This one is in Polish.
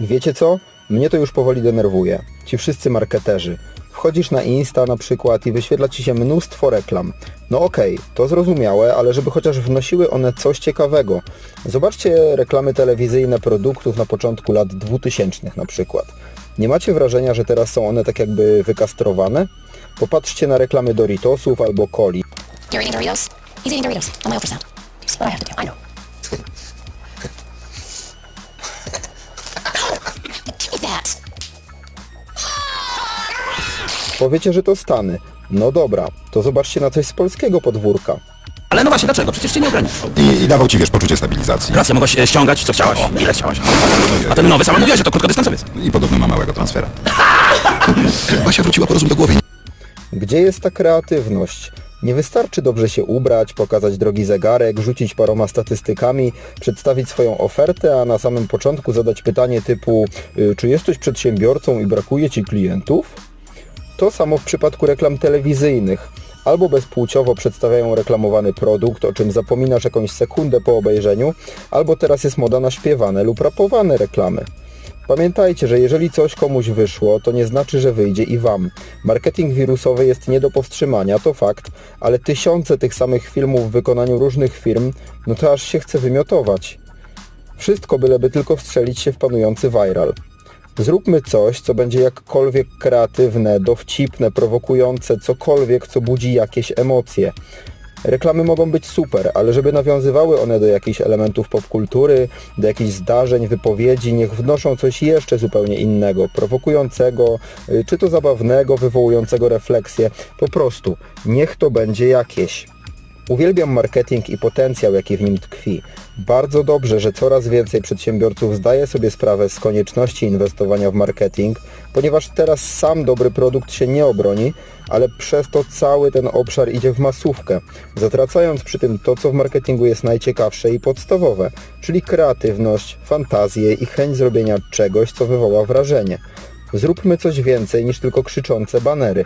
Wiecie co? Mnie to już powoli denerwuje. Ci wszyscy marketerzy. Wchodzisz na Insta na przykład i wyświetla ci się mnóstwo reklam. No okej, to zrozumiałe, ale żeby chociaż wnosiły one coś ciekawego. Zobaczcie reklamy telewizyjne produktów na początku lat 2000 na przykład. Nie macie wrażenia, że teraz są one tak jakby wykastrowane? Popatrzcie na reklamy Doritosów albo Coli. Doritos? He's eating Doritos what I have to do? I know. That. Powiecie, że to Stany. No dobra, to zobaczcie na coś z polskiego podwórka. Ale no właśnie, dlaczego? Przecież cię nie ograniczał. I, I dawał ci, wiesz, poczucie stabilizacji. Racja, mogłaś e, ściągać co chciałaś, ile chciałaś. A ten nowy, sama mówiłaś, że to krótkodystansowiec. I podobno ma małego transfera. Basia wróciła po rozum do głowy. Gdzie jest ta kreatywność? Nie wystarczy dobrze się ubrać, pokazać drogi zegarek, rzucić paroma statystykami, przedstawić swoją ofertę, a na samym początku zadać pytanie typu y, czy jesteś przedsiębiorcą i brakuje Ci klientów? To samo w przypadku reklam telewizyjnych. Albo bezpłciowo przedstawiają reklamowany produkt, o czym zapominasz jakąś sekundę po obejrzeniu, albo teraz jest moda na śpiewane lub rapowane reklamy. Pamiętajcie, że jeżeli coś komuś wyszło, to nie znaczy, że wyjdzie i wam. Marketing wirusowy jest nie do powstrzymania, to fakt, ale tysiące tych samych filmów w wykonaniu różnych firm, no to aż się chce wymiotować. Wszystko byleby tylko wstrzelić się w panujący viral. Zróbmy coś, co będzie jakkolwiek kreatywne, dowcipne, prowokujące, cokolwiek, co budzi jakieś emocje. Reklamy mogą być super, ale żeby nawiązywały one do jakichś elementów popkultury, do jakichś zdarzeń, wypowiedzi, niech wnoszą coś jeszcze zupełnie innego, prowokującego, y, czy to zabawnego, wywołującego refleksję. Po prostu, niech to będzie jakieś. Uwielbiam marketing i potencjał, jaki w nim tkwi. Bardzo dobrze, że coraz więcej przedsiębiorców zdaje sobie sprawę z konieczności inwestowania w marketing, ponieważ teraz sam dobry produkt się nie obroni, ale przez to cały ten obszar idzie w masówkę, zatracając przy tym to, co w marketingu jest najciekawsze i podstawowe, czyli kreatywność, fantazję i chęć zrobienia czegoś, co wywoła wrażenie. Zróbmy coś więcej niż tylko krzyczące banery.